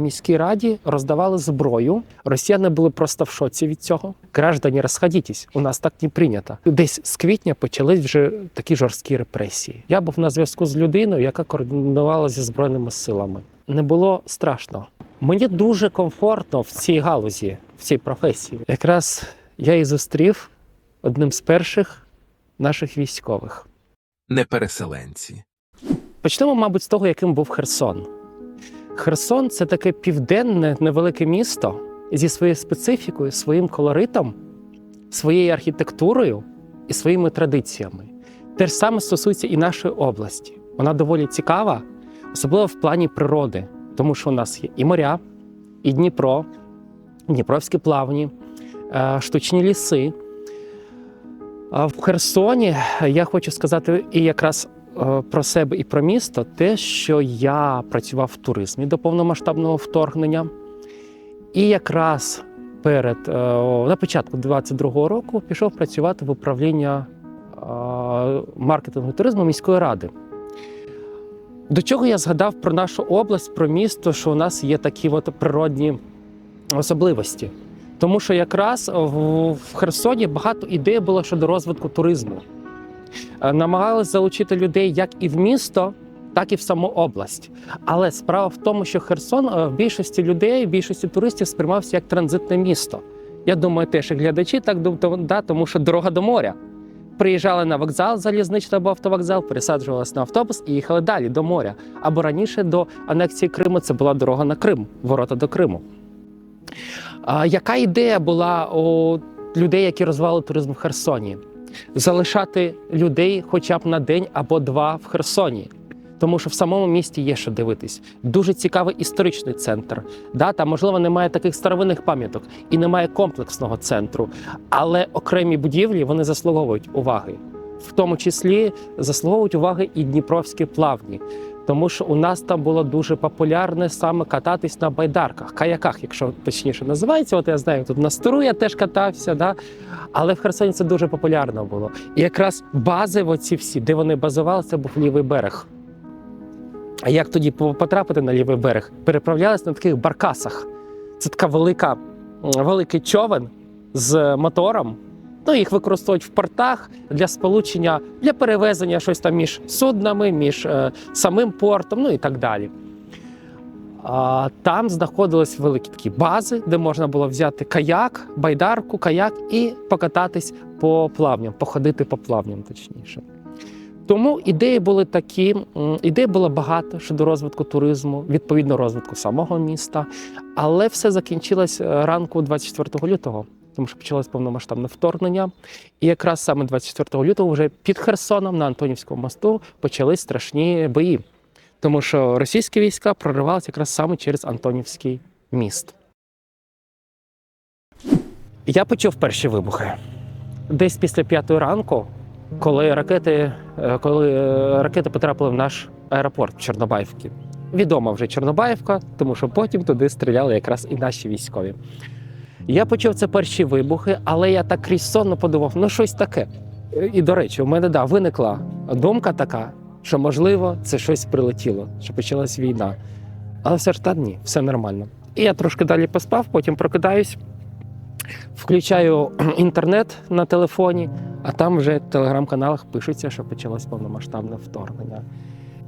В міській раді роздавали зброю. Росіяни були просто в шоці від цього. Граждані, розходітесь, у нас так не прийнято. Десь з квітня почались вже такі жорсткі репресії. Я був на зв'язку з людиною, яка координувала зі збройними силами. Не було страшно. Мені дуже комфортно в цій галузі, в цій професії. Якраз я і зустрів одним з перших наших військових. не переселенці. Почнемо, мабуть, з того, яким був Херсон. Херсон це таке південне невелике місто зі своєю специфікою, своїм колоритом, своєю архітектурою і своїми традиціями. Те ж саме стосується і нашої області. Вона доволі цікава, особливо в плані природи, тому що у нас є і моря, і Дніпро, Дніпровські плавні, е, штучні ліси. В Херсоні я хочу сказати і якраз про себе і про місто, те, що я працював в туризмі до повномасштабного вторгнення, і якраз перед е, на початку 22-го року пішов працювати в управління е, маркетингу туризму міської ради. До чого я згадав про нашу область, про місто, що у нас є такі от природні особливості. Тому що якраз в Херсоні багато ідей було щодо розвитку туризму. Е, Намагалися залучити людей як і в місто, так і в саму область. Але справа в тому, що Херсон е, в більшості людей, в більшості туристів сприймався як транзитне місто. Я думаю, теж і глядачі так да, тому що дорога до моря. Приїжджали на вокзал, залізничний або автовокзал, пересаджувалися на автобус і їхали далі до моря. Або раніше до анексії Криму це була дорога на Крим, ворота до Криму. А яка ідея була у людей, які розвивали туризм в Херсоні? Залишати людей хоча б на день або два в Херсоні. Тому що в самому місті є що дивитись. Дуже цікавий історичний центр. Да, там, можливо, немає таких старовинних пам'яток і немає комплексного центру. Але окремі будівлі вони заслуговують уваги. В тому числі заслуговують уваги і Дніпровські плавні. Тому що у нас там було дуже популярне саме кататись на байдарках, каяках, якщо точніше називається. От я знаю, тут на Стору я теж катався, да? але в Херсоні це дуже популярно було. І якраз бази, оці всі, де вони базувалися, був лівий берег. А як тоді потрапити на лівий берег? Переправлялись на таких баркасах. Це така велика, великий човен з мотором. Ну, їх використовують в портах для сполучення, для перевезення щось там між суднами, між е, самим портом, ну і так далі. А, там знаходились великі такі бази, де можна було взяти каяк, байдарку, каяк і покататись по плавням, походити по плавням, точніше. Тому ідеї були такі, ідей було багато щодо розвитку туризму, відповідно розвитку самого міста. Але все закінчилось е, ранку 24 лютого, тому що почалось повномасштабне вторгнення. І якраз саме 24 лютого, вже під Херсоном на Антонівському мосту, почались страшні бої, тому що російські війська проривалися якраз саме через Антонівський міст. Я почув перші вибухи. Десь після п'ятої ранку, коли ракети, е, коли е, ракети потрапили в наш аеропорт в Чорнобаївці. Відома вже Чорнобаївка, тому що потім туди стріляли якраз і наші військові. Я почув це перші вибухи, але я так крізь сонно подумав, ну щось таке. І до речі, у мене да, виникла думка така, що можливо це щось прилетіло, що почалась війна. Але все ж та ні, все нормально. І я трошки далі поспав, потім прокидаюсь, включаю інтернет на телефоні, а там вже в телеграм-каналах пишуться, що почалось повномасштабне вторгнення.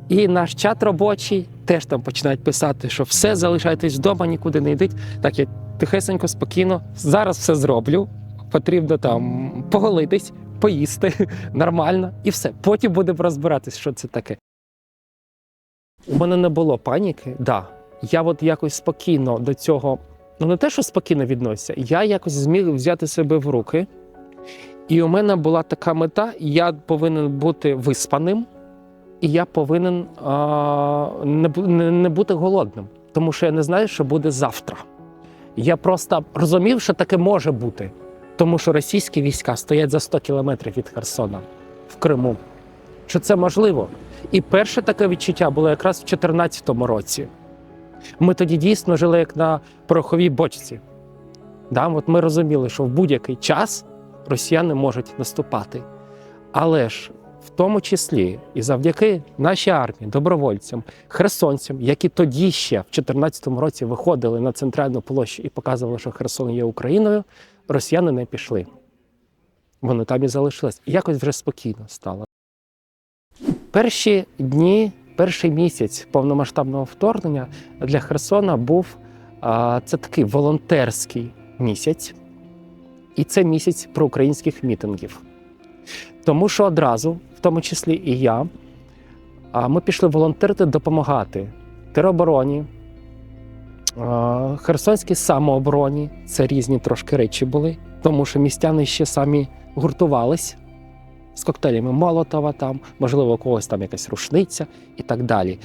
І наш чат робочий теж там починають писати, що все, залишайтесь вдома, нікуди не йдіть. Так я тихесенько, спокійно, зараз все зроблю. Потрібно там поголитись, поїсти нормально і все. Потім будемо розбиратись, що це таке. У мене не було паніки, да. Я от якось спокійно до цього, ну не те, що спокійно відносився, я якось зміг взяти себе в руки. І у мене була така мета: я повинен бути виспаним, і я повинен а, не, не бути голодним, тому що я не знаю, що буде завтра. Я просто розумів, що таке може бути, тому що російські війська стоять за 100 кілометрів від Херсона в Криму. Що це можливо? І перше таке відчуття було якраз в 2014 році. Ми тоді дійсно жили як на пороховій бочці. Да? От ми розуміли, що в будь-який час росіяни можуть наступати. Але ж в тому числі і завдяки нашій армії, добровольцям, херсонцям, які тоді ще в 2014 році виходили на центральну площу і показували, що Херсон є Україною, росіяни не пішли. Вони там і залишились. І якось вже спокійно стало. Перші дні, перший місяць повномасштабного вторгнення для Херсона був це такий волонтерський місяць, і це місяць проукраїнських мітингів. Тому що одразу, в тому числі і я, ми пішли волонтерити допомагати теробороні, Херсонській самообороні. Це різні трошки речі були, тому що містяни ще самі гуртувались з коктейлями Молотова, там, можливо, у когось там якась рушниця і так далі.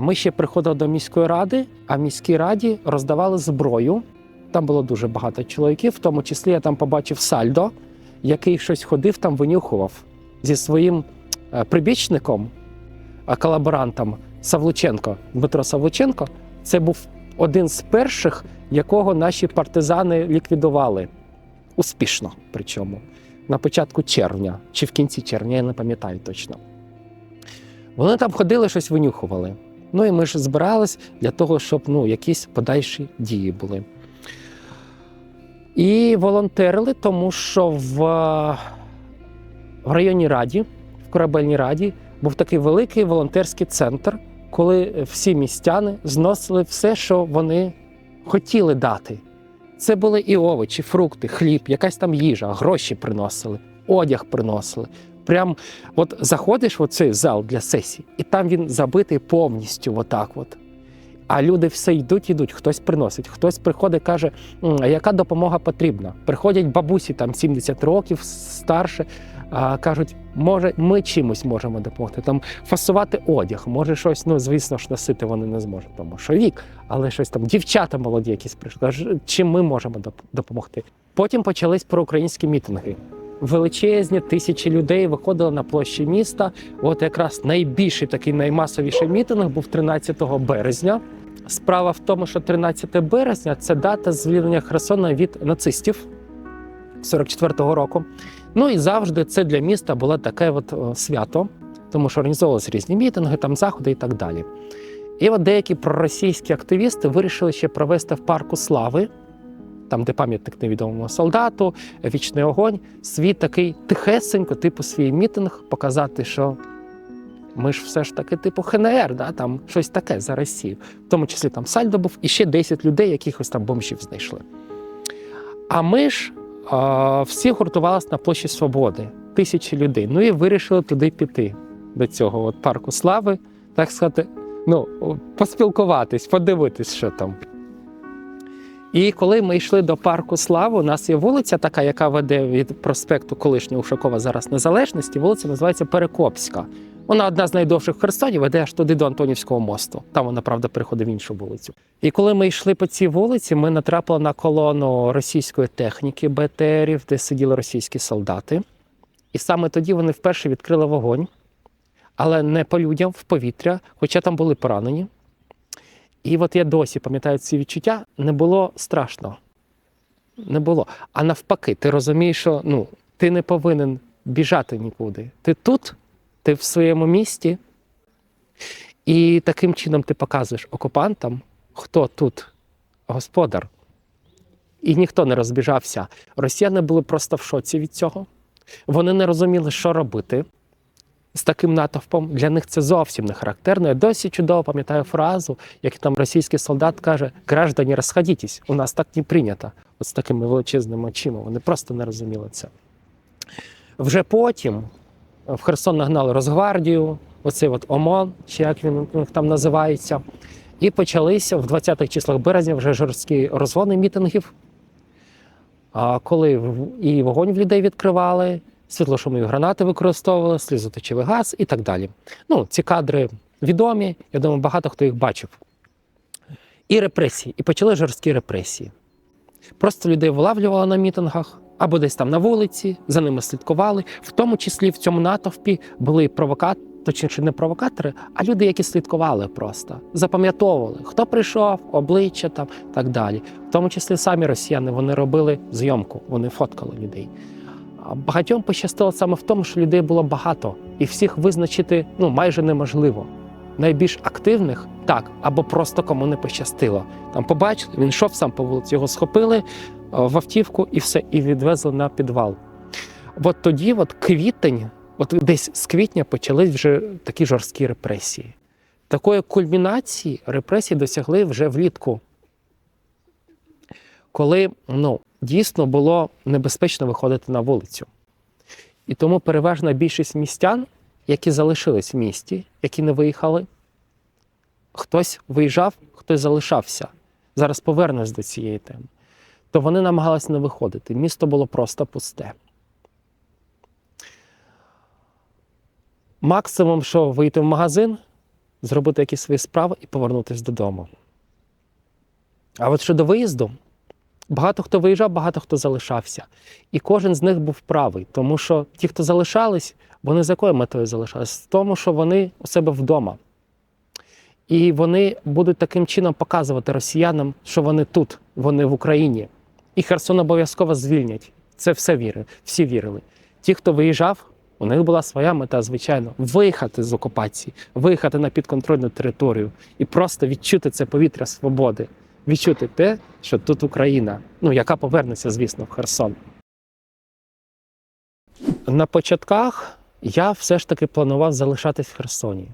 Ми ще приходили до міської ради, а міській раді роздавали зброю. Там було дуже багато чоловіків, в тому числі я там побачив сальдо, який щось ходив, там винюхував зі своїм е, прибічником, е, колаборантом Савлученко, Дмитро Савлученко. Це був один з перших, якого наші партизани ліквідували. Успішно, причому на початку червня чи в кінці червня, я не пам'ятаю точно. Вони там ходили, щось винюхували. Ну і ми ж збирались для того, щоб ну, якісь подальші дії були. І волонтерили, тому що в, в районній раді, в корабельній раді, був такий великий волонтерський центр, коли всі містяни зносили все, що вони хотіли дати. Це були і овочі, фрукти, хліб, якась там їжа, гроші приносили, одяг приносили. Прям от заходиш в цей зал для сесій, і там він забитий повністю, отак от. А люди все йдуть, йдуть, хтось приносить, хтось приходить, каже, яка допомога потрібна. Приходять бабусі там 70 років старше, кажуть, може, ми чимось можемо допомогти. Там фасувати одяг, може щось, ну звісно ж, носити вони не зможуть, тому що вік, але щось там дівчата молоді якісь прийшли. Чим ми можемо допомогти. Потім почались проукраїнські мітинги. Величезні тисячі людей виходили на площі міста. От якраз найбільший такий наймасовіший мітинг був 13 березня. Справа в тому, що 13 березня це дата звільнення Херсона від нацистів 44-го року. Ну і завжди це для міста було таке от свято, тому що організовувалися різні мітинги, там заходи і так далі. І от деякі проросійські активісти вирішили ще провести в парку слави, там, де пам'ятник невідомому солдату, вічний огонь, свій такий тихесенько, типу свій мітинг, показати, що ми ж все ж таки, типу ХНР, да? там щось таке за Росію. В тому числі там Сальдо був і ще 10 людей, якихось там бомжів знайшли. А ми ж а, всі гуртувалися на площі Свободи, тисячі людей. Ну і вирішили туди піти, до цього от парку слави, так сказати, ну, поспілкуватись, подивитись, що там. І коли ми йшли до парку Слави, у нас є вулиця, така, яка веде від проспекту колишнього Ушакова зараз Незалежності. Вулиця називається Перекопська. Вона одна з найдовших в Херсоні, веде аж туди до Антонівського мосту. Там вона, правда, переходить в іншу вулицю. І коли ми йшли по цій вулиці, ми натрапили на колону російської техніки БТРів, де сиділи російські солдати. І саме тоді вони вперше відкрили вогонь, але не по людям, в повітря, хоча там були поранені. І от я досі пам'ятаю ці відчуття, не було страшно. Не було. А навпаки, ти розумієш, що ну, ти не повинен біжати нікуди. Ти тут, ти в своєму місті, і таким чином ти показуєш окупантам, хто тут господар. І ніхто не розбіжався. Росіяни були просто в шоці від цього. Вони не розуміли, що робити з таким натовпом. Для них це зовсім не характерно. Я досі чудово пам'ятаю фразу, як там російський солдат каже: граждані, розходітесь, у нас так не прийнято. От з такими величезними очима. Вони просто не розуміли це. Вже потім в Херсон нагнали Росгвардію, оцей от ОМОН, чи як він там називається. І почалися в 20-х числах березня вже жорсткі розгони мітингів. Коли і вогонь в людей відкривали, світлошумові гранати використовували, слізоточивий газ і так далі. Ну, ці кадри відомі, я думаю, багато хто їх бачив. І репресії, і почали жорсткі репресії. Просто людей вилавлювали на мітингах або десь там на вулиці, за ними слідкували. В тому числі в цьому натовпі були провокатори, точніше не провокатори, а люди, які слідкували просто, запам'ятовували, хто прийшов, обличчя там так далі. В тому числі самі росіяни вони робили зйомку, вони фоткали людей. Багатьом пощастило саме в тому, що людей було багато, і всіх визначити ну, майже неможливо. Найбільш активних так, або просто кому не пощастило. Там побачили, він йшов сам по вулиці, його схопили в автівку і все, і відвезли на підвал. От тоді, от квітень, от десь з квітня почались вже такі жорсткі репресії. Такої кульмінації репресії досягли вже влітку, коли ну, дійсно було небезпечно виходити на вулицю. І тому переважна більшість містян, які залишились в місті, які не виїхали, хтось виїжджав, хтось залишався. Зараз повернусь до цієї теми. То вони намагалися не виходити. Місто було просто пусте. Максимум, що вийти в магазин, зробити якісь свої справи і повернутися додому. А от щодо виїзду, багато хто виїжджав, багато хто залишався. І кожен з них був правий, тому що ті, хто залишались, вони з якою метою залишались? З тому, що вони у себе вдома. І вони будуть таким чином показувати росіянам, що вони тут, вони в Україні. І Херсон обов'язково звільнять. Це все вірили, всі вірили. Ті, хто виїжджав, у них була своя мета, звичайно, виїхати з окупації, виїхати на підконтрольну територію і просто відчути це повітря свободи, відчути те, що тут Україна, ну яка повернеться, звісно, в Херсон. На початках я все ж таки планував залишатись в Херсоні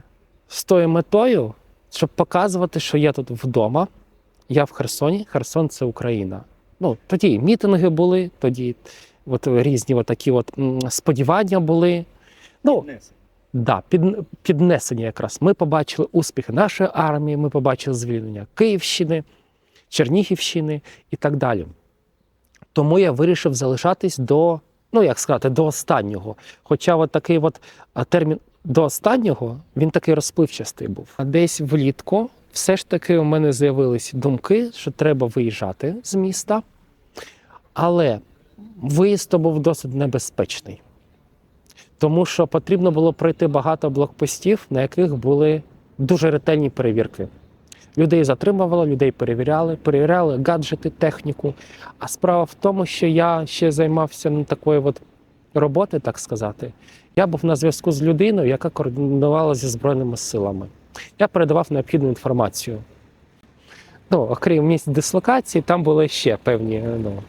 з тою метою, щоб показувати, що я тут вдома, я в Херсоні, Херсон це Україна. Ну, тоді мітинги були, тоді от різні от такі от сподівання були. Ну, да, під, піднесення якраз. Ми побачили успіхи нашої армії, ми побачили звільнення Київщини, Чернігівщини і так далі. Тому я вирішив залишатись до, ну як сказати, до останнього. Хоча от такий от термін до останнього він такий розпливчастий був. А десь влітку все ж таки у мене з'явились думки, що треба виїжджати з міста, але виїзд то був досить небезпечний. Тому що потрібно було пройти багато блокпостів, на яких були дуже ретельні перевірки. Людей затримували, людей перевіряли, перевіряли гаджети, техніку. А справа в тому, що я ще займався ну, такою от роботи, так сказати. Я був на зв'язку з людиною, яка координувала зі Збройними силами. Я передавав необхідну інформацію. Ну, окрім місць дислокації, там були ще певні ну,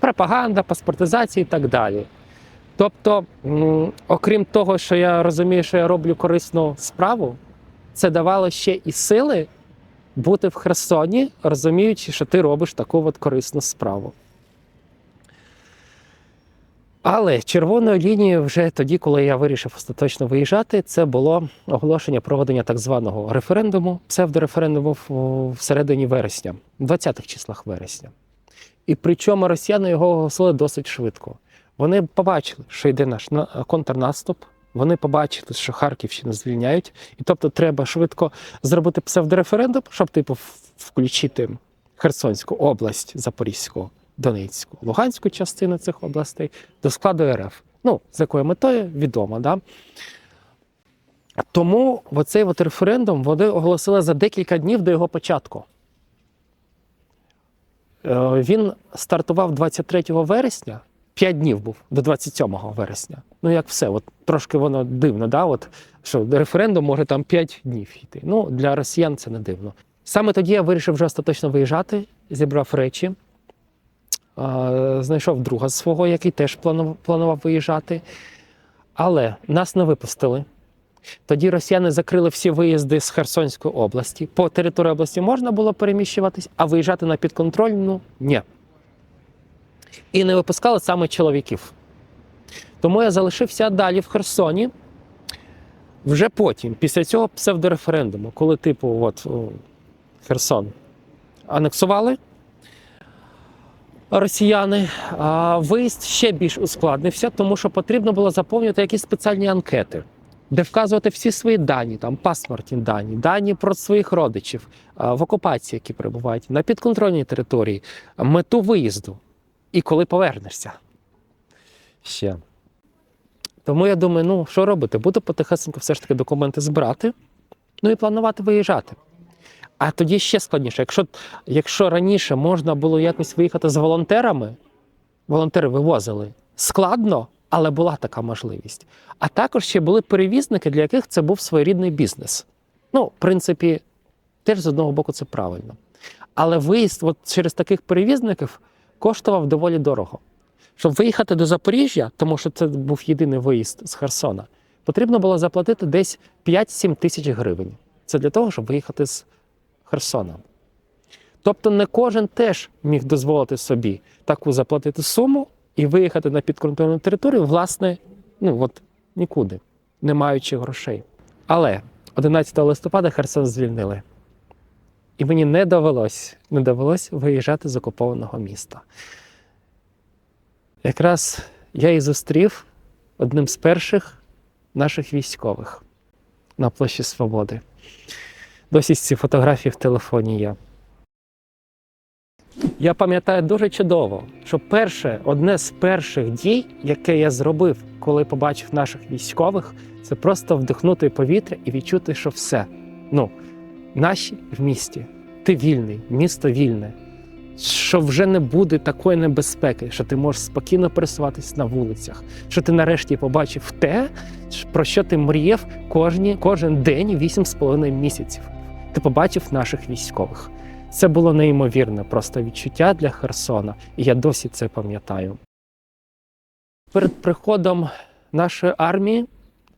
пропаганда, паспортизація і так далі. Тобто, окрім того, що я розумію, що я роблю корисну справу, це давало ще і сили бути в Херсоні, розуміючи, що ти робиш таку от корисну справу. Але червоною лінією вже тоді, коли я вирішив остаточно виїжджати, це було оголошення проведення так званого референдуму, псевдореферендуму всередині вересня, 20-х числах вересня. І причому росіяни його оголосили досить швидко. Вони побачили, що йде наш на- контрнаступ. Вони побачили, що Харківщину звільняють, і тобто треба швидко зробити псевдореферендум, щоб типу включити Херсонську область, Запорізьку, Донецьку, Луганську частину цих областей до складу РФ. Ну, з якою метою відомо, да? Тому оцей от референдум вони оголосили за декілька днів до його початку. Е, Він стартував 23 вересня, 5 днів був до 27 вересня. Ну, як все, от трошки воно дивно, да? от, що референдум може там 5 днів йти. Ну, для росіян це не дивно. Саме тоді я вирішив вже остаточно виїжджати, зібрав речі, знайшов друга свого, який теж планував, виїжджати. Але нас не випустили. Тоді росіяни закрили всі виїзди з Херсонської області. По території області можна було переміщуватись, а виїжджати на підконтрольну ні. І не випускали саме чоловіків. Тому я залишився далі в Херсоні. Вже потім, після цього псевдореферендуму, коли, типу, от Херсон анексували росіяни, виїзд ще більш ускладнився, тому що потрібно було заповнювати якісь спеціальні анкети де вказувати всі свої дані, там паспортні дані, дані про своїх родичів в окупації, які перебувають на підконтрольній території, мету виїзду і коли повернешся. Ще. Тому я думаю, ну що робити? Буду потихесенько все ж таки документи збирати, ну і планувати виїжджати. А тоді ще складніше. Якщо, якщо раніше можна було якось виїхати з волонтерами, волонтери вивозили складно, але була така можливість. А також ще були перевізники, для яких це був своєрідний бізнес. Ну, в принципі, теж з одного боку це правильно. Але виїзд от через таких перевізників коштував доволі дорого. Щоб виїхати до Запоріжжя, тому що це був єдиний виїзд з Херсона, потрібно було заплатити десь 5-7 тисяч гривень. Це для того, щоб виїхати з Херсона. Тобто не кожен теж міг дозволити собі таку заплатити суму і виїхати на підконтрольну територію, власне, ну от нікуди, не маючи грошей. Але 11 листопада Херсон звільнили. І мені не довелось, не довелось виїжджати з окупованого міста. Якраз я і зустрів одним з перших наших військових на площі Свободи. Досі ці фотографії в телефоні є. Я пам'ятаю дуже чудово, що перше, одне з перших дій, яке я зробив, коли побачив наших військових, це просто вдихнути повітря і відчути, що все. Ну, наші в місті. Ти вільний, місто вільне. Що вже не буде такої небезпеки, що ти можеш спокійно пересуватись на вулицях, що ти нарешті побачив те, про що ти мріяв кожні, кожен день вісім з половиною місяців. Ти побачив наших військових. Це було неймовірне просто відчуття для Херсона, і я досі це пам'ятаю. Перед приходом нашої армії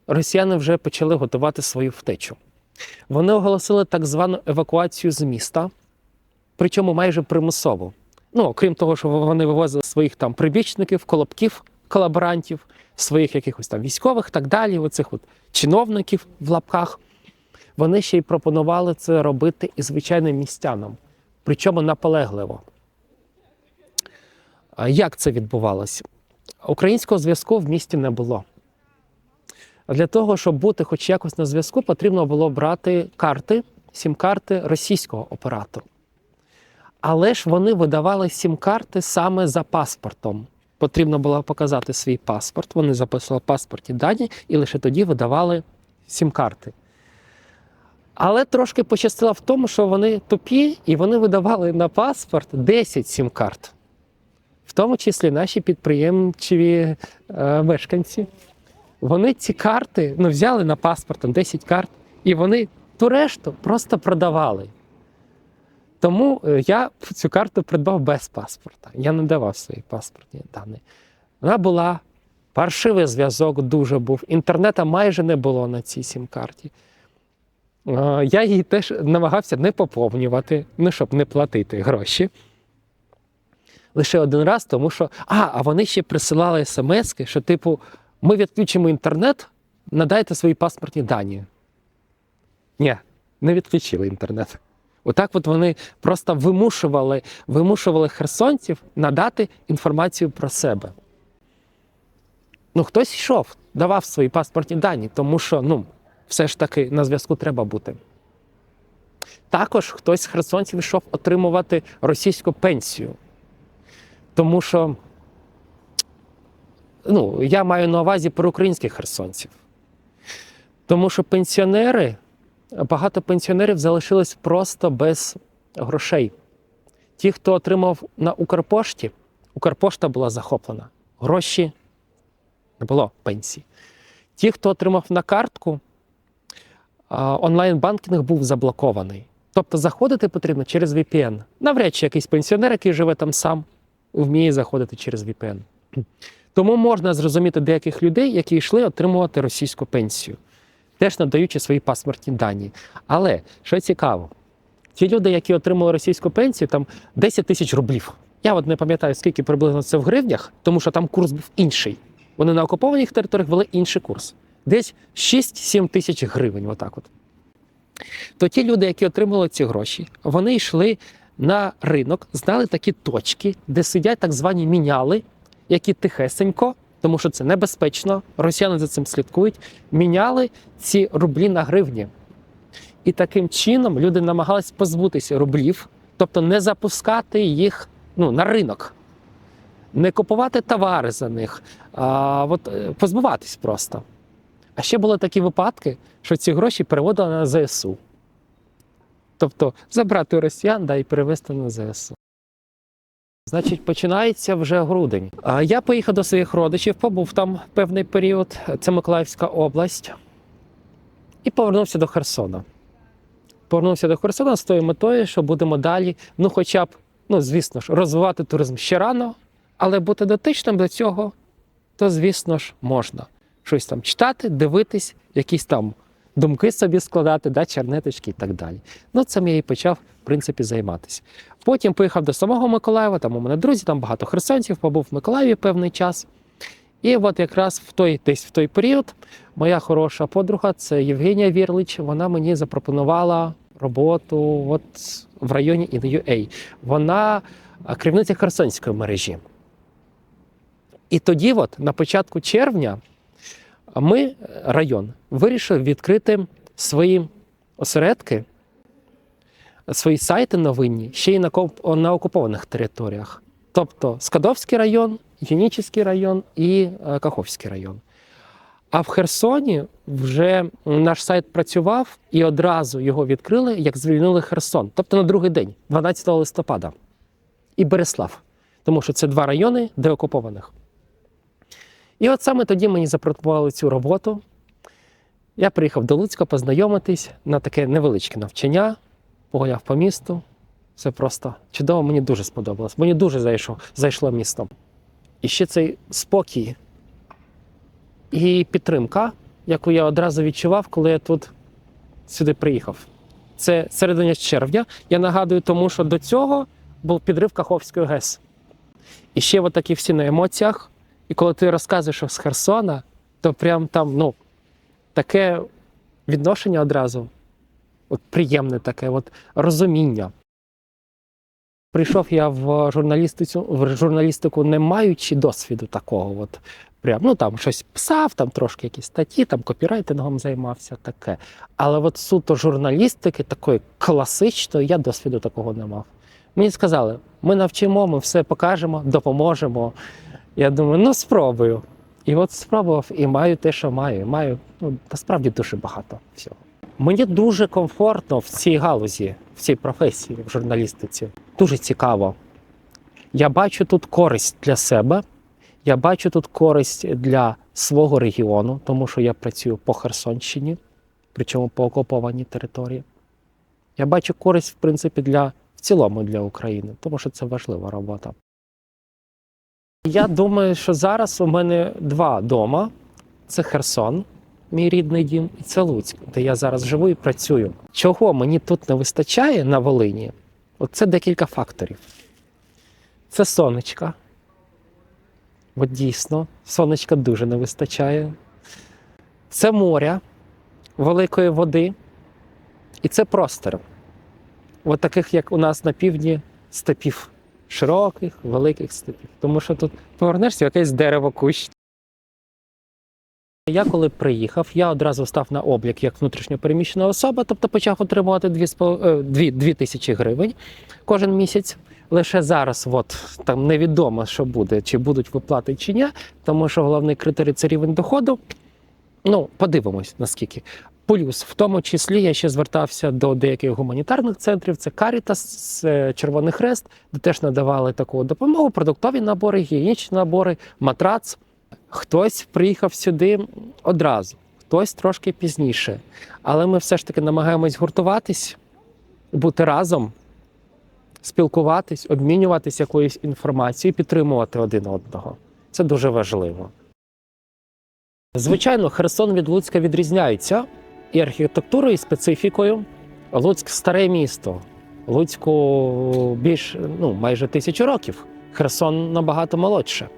росіяни вже почали готувати свою втечу. Вони оголосили так звану евакуацію з міста, причому майже примусово. Ну, окрім того, що вони вивозили своїх там прибічників, колобків, колаборантів, своїх якихось там військових, так далі, оцих от чиновників в лапках. Вони ще й пропонували це робити і звичайним містянам, причому наполегливо. Як це відбувалося? Українського зв'язку в місті не було. Для того, щоб бути хоч якось на зв'язку, потрібно було брати карти, сім-карти російського оператору. Але ж вони видавали сім-карти саме за паспортом. Потрібно було показати свій паспорт. Вони записували в паспорті дані і лише тоді видавали сім-карти. Але трошки пощастило в тому, що вони тупі і вони видавали на паспорт 10 сім-карт, в тому числі наші підприємчиві е, мешканці. Вони ці карти ну, взяли на паспорт там 10 карт, і вони ту решту просто продавали. Тому е, я цю карту придбав без паспорта. Я не давав свої паспортні дані. Вона була паршивий зв'язок, дуже був. Інтернету майже не було на цій сім-карті. Я її теж намагався не поповнювати, ну, щоб не платити гроші. Лише один раз, тому що. А, а вони ще присилали смс, що, типу, ми відключимо інтернет, надайте свої паспортні дані. Ні, не відключили інтернет. Отак от вони просто вимушували, вимушували херсонців надати інформацію про себе. Ну, хтось йшов, давав свої паспортні дані, тому що ну, все ж таки на зв'язку треба бути. Також хтось з херсонців йшов отримувати російську пенсію. Тому що ну, я маю на увазі про українських херсонців. Тому що пенсіонери, багато пенсіонерів залишились просто без грошей. Ті, хто отримав на Укрпошті, Укрпошта була захоплена. Гроші не було пенсії. Ті, хто отримав на картку, онлайн-банкінг був заблокований. Тобто заходити потрібно через VPN. Навряд чи якийсь пенсіонер, який живе там сам, вміє заходити через VPN. Тому можна зрозуміти деяких людей, які йшли отримувати російську пенсію, теж надаючи свої паспортні дані. Але що цікаво, ті люди, які отримали російську пенсію, там 10 тисяч рублів. Я от не пам'ятаю, скільки приблизно це в гривнях, тому що там курс був інший. Вони на окупованих територіях вели інший курс. Десь 6-7 тисяч гривень. Отак от. То ті люди, які отримали ці гроші, вони йшли на ринок, знали такі точки, де сидять так звані міняли, які тихесенько, тому що це небезпечно, росіяни за цим слідкують, міняли ці рублі на гривні. І таким чином люди намагались позбутися рублів, тобто не запускати їх ну, на ринок, не купувати товари за них, а от, е, позбуватись просто. А ще були такі випадки, що ці гроші переводили на ЗСУ. Тобто забрати у росіян да, і перевести на ЗСУ. Значить, починається вже грудень. Я поїхав до своїх родичів, побув там певний період. Це Миколаївська область. І повернувся до Херсона. Повернувся до Херсона з тою метою, що будемо далі, ну, хоча б, ну, звісно ж, розвивати туризм ще рано, але бути дотичним до цього, то, звісно ж, можна. Щось там читати, дивитись, якісь там думки собі складати, да, чернеточки і так далі. Ну, цим я і почав, в принципі, займатися. Потім поїхав до самого Миколаєва, там у мене друзі, там багато херсонців, побув в Миколаєві певний час. І от якраз в той, десь в той період моя хороша подруга, це Євгенія Вірлич, вона мені запропонувала роботу от в районі InUA. Вона керівниця херсонської мережі. І тоді, от, на початку червня, ми, район, вирішив відкрити свої осередки, свої сайти новинні ще й на, окупованих територіях. Тобто Скадовський район, Єнічеський район і е, Каховський район. А в Херсоні вже наш сайт працював і одразу його відкрили, як звільнили Херсон, тобто на другий день, 12 листопада, і Береслав, тому що це два райони деокупованих. І от саме тоді мені запропонували цю роботу. Я приїхав до Луцька познайомитись на таке невеличке навчання, погуляв по місту. Це просто чудово, мені дуже сподобалось. Мені дуже зайшло, зайшло місто. І ще цей спокій і підтримка, яку я одразу відчував, коли я тут сюди приїхав. Це середина червня. Я нагадую, тому що до цього був підрив Каховської ГЕС. І ще от такі всі на емоціях. І коли ти розказуєш з Херсона, то прям там ну, таке відношення одразу, от приємне таке, от розуміння. Прийшов я в журналістику, в журналістику, не маючи досвіду такого. От, прям, ну там щось писав, там трошки якісь статті, там копірайтингом займався, таке. Але от суто журналістики, такої класичної, я досвіду такого не мав. Мені сказали, ми навчимо, ми все покажемо, допоможемо. Я думаю, ну спробую. І от спробував і маю те, що маю. Маю ну, насправді дуже багато всього. Мені дуже комфортно в цій галузі, в цій професії, в журналістиці. Дуже цікаво. Я бачу тут користь для себе, я бачу тут користь для свого регіону, тому що я працюю по Херсонщині, причому по окупованій території. Я бачу користь, в принципі, для в цілому для України, тому що це важлива робота. Я думаю, що зараз у мене два дома: це Херсон, мій рідний дім, і це Луцьк, де я зараз живу і працюю. Чого мені тут не вистачає на Волині? От це декілька факторів. Це сонечка. От дійсно, сонечка дуже не вистачає. Це моря, великої води. І це простір. От таких, як у нас на півдні, степів. Широких, великих степів. Тому що тут повернешся якесь дерево кущ. Я коли приїхав, я одразу став на облік як внутрішньопереміщена особа, тобто почав отримувати 2 тисячі гривень кожен місяць. Лише зараз, от там невідомо, що буде, чи будуть виплати чи ні, тому що головний критерій це рівень доходу. Ну, подивимось наскільки. Плюс, в тому числі, я ще звертався до деяких гуманітарних центрів: це Карітас, Червоний Хрест, де теж надавали таку допомогу, продуктові набори, гігієнічні набори, матрац. Хтось приїхав сюди одразу, хтось трошки пізніше. Але ми все ж таки намагаємось гуртуватись, бути разом, спілкуватись, обмінюватись якоюсь інформацією, підтримувати один одного. Це дуже важливо. Звичайно, Херсон від Луцька відрізняється і архітектурою, і специфікою. Луцьк старе місто. Луцьку більш ну, майже тисячу років. Херсон набагато молодше.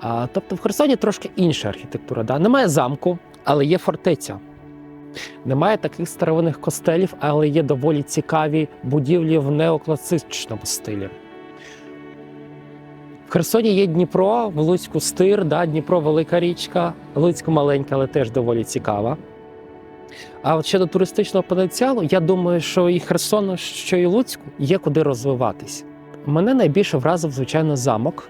А, тобто в Херсоні трошки інша архітектура. Да? Немає замку, але є фортеця. Немає таких старовинних костелів, але є доволі цікаві будівлі в неокласичному стилі. В Херсоні є Дніпро, в Луцьку стир, да? Дніпро велика річка, Луцьк маленька, але теж доволі цікава. А от щодо туристичного потенціалу, я думаю, що і Херсону, що і Луцьку є куди розвиватись. Мене найбільше вразив, звичайно, замок,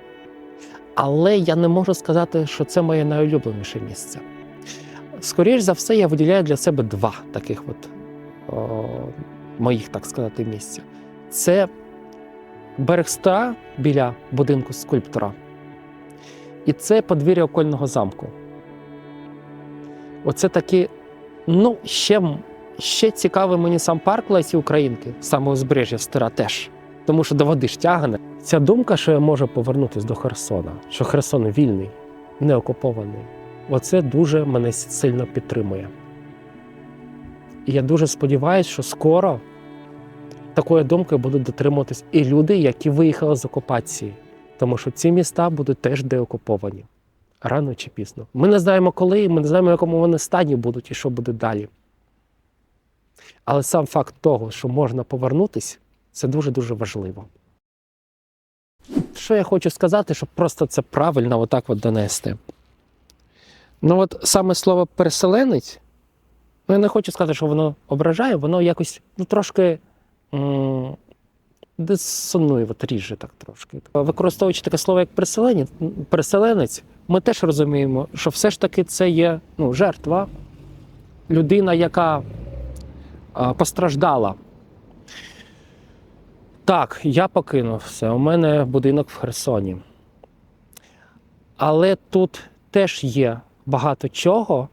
але я не можу сказати, що це моє найулюбленіше місце. Скоріш за все, я виділяю для себе два таких от о, моїх, так сказати, місця. Це берег ста біля будинку скульптора. І це подвір'я окольного замку. Оце такі, ну, ще, ще цікавий мені сам парк Лесі Українки, саме узбережжя Стара теж. Тому що до води ж тягне. Ця думка, що я можу повернутися до Херсона, що Херсон вільний, не окупований, оце дуже мене сильно підтримує. І я дуже сподіваюся, що скоро такої думки будуть дотримуватись і люди, які виїхали з окупації, тому що ці міста будуть теж деокуповані рано чи пізно. Ми не знаємо коли, ми не знаємо, в якому вони стані будуть і що буде далі. Але сам факт того, що можна повернутись, це дуже-дуже важливо. Що я хочу сказати, щоб просто це правильно отак от донести. Ну, от саме слово переселенець, ну я не хочу сказати, що воно ображає, воно якось ну, трошки дисонує, от ріже так трошки. Використовуючи таке слово як переселенець, переселенець, ми теж розуміємо, що все ж таки це є ну, жертва, людина, яка постраждала. Так, я покинув все. У мене будинок в Херсоні. Але тут теж є багато чого,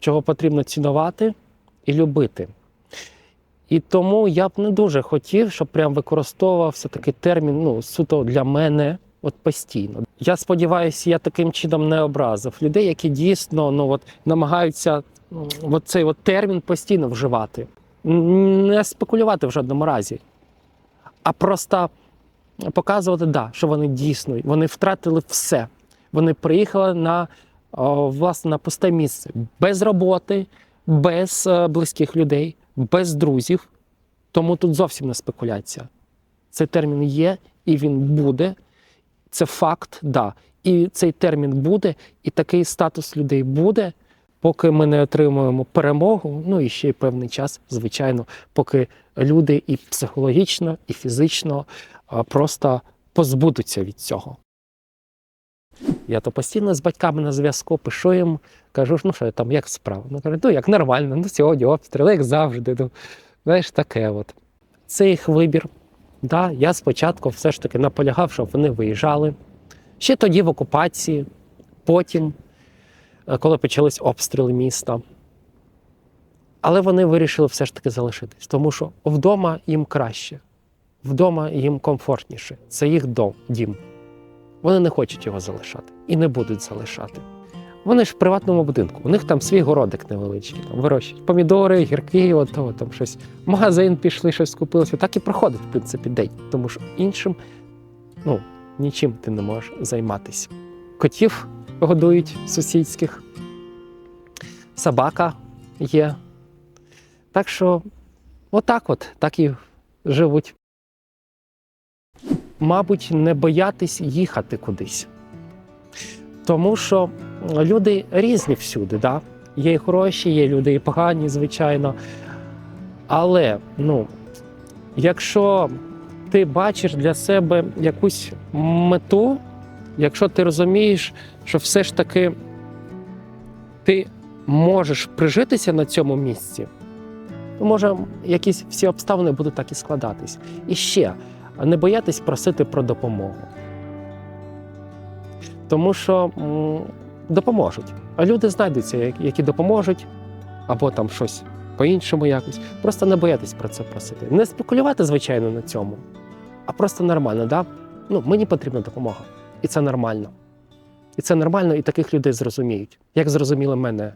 чого потрібно цінувати і любити. І тому я б не дуже хотів, щоб прям використовувався такий термін ну, суто для мене от постійно. Я сподіваюся, я таким чином не образив людей, які дійсно ну, от, намагаються от цей от термін постійно вживати, не спекулювати в жодному разі, а просто показувати, да, що вони дійсно вони втратили все. Вони приїхали на власне на пусте місце без роботи, без е, близьких людей, без друзів. Тому тут зовсім не спекуляція. Цей термін є і він буде. Це факт, да. І цей термін буде, і такий статус людей буде, поки ми не отримуємо перемогу. Ну і ще й певний час, звичайно, поки люди і психологічно, і фізично просто позбудуться від цього. Я то постійно з батьками на зв'язку пишу їм, кажу, ну що там, як справа? Ну кажуть, ну як нормально, ну сьогодні обстріли, як завжди. Ну, знаєш, таке от. Це їх вибір. Да, я спочатку все ж таки наполягав, щоб вони виїжджали. Ще тоді в окупації, потім, е, коли почались обстріли міста. Але вони вирішили все ж таки залишитись, тому що вдома їм краще, вдома їм комфортніше. Це їх дім. Вони не хочуть його залишати і не будуть залишати. Вони ж в приватному будинку, у них там свій городик невеличкий, там вирощують помідори, гірки, от, от, там щось. В магазин пішли, щось купилося. Так і проходить, в принципі, день. Тому що іншим ну, нічим ти не можеш займатися. Котів годують сусідських, собака є. Так що, отак от, так і живуть. Мабуть, не боятись їхати кудись. Тому що люди різні всюди, да? є і хороші, є люди і погані, звичайно. Але ну, якщо ти бачиш для себе якусь мету, якщо ти розумієш, що все ж таки ти можеш прижитися на цьому місці, то може якісь всі обставини будуть так і складатись. І ще не боятись просити про допомогу. Тому що допоможуть. А люди знайдуться, які допоможуть, або там щось по-іншому якось. Просто не боятись про це просити. Не спекулювати, звичайно, на цьому, а просто нормально, да? Ну, мені потрібна допомога. І це нормально. І це нормально, і таких людей зрозуміють, як зрозуміли мене.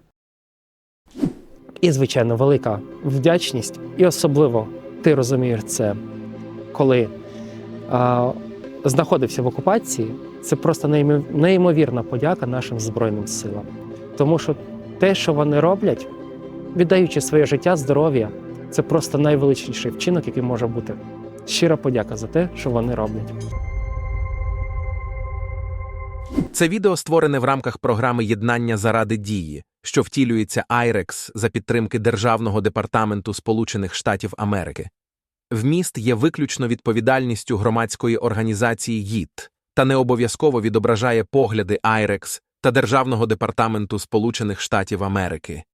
І, звичайно, велика вдячність, і особливо ти розумієш це, коли а, знаходився в окупації, це просто неймовірна подяка нашим Збройним силам. Тому що те, що вони роблять, віддаючи своє життя, здоров'я, це просто найвеличніший вчинок, який може бути. Щира подяка за те, що вони роблять. Це відео створене в рамках програми Єднання заради дії, що втілюється IREX за підтримки Державного департаменту Сполучених Штатів Америки. Вміст є виключно відповідальністю громадської організації ЄІТ та не обов'язково відображає погляди IREX та Державного департаменту Сполучених Штатів Америки.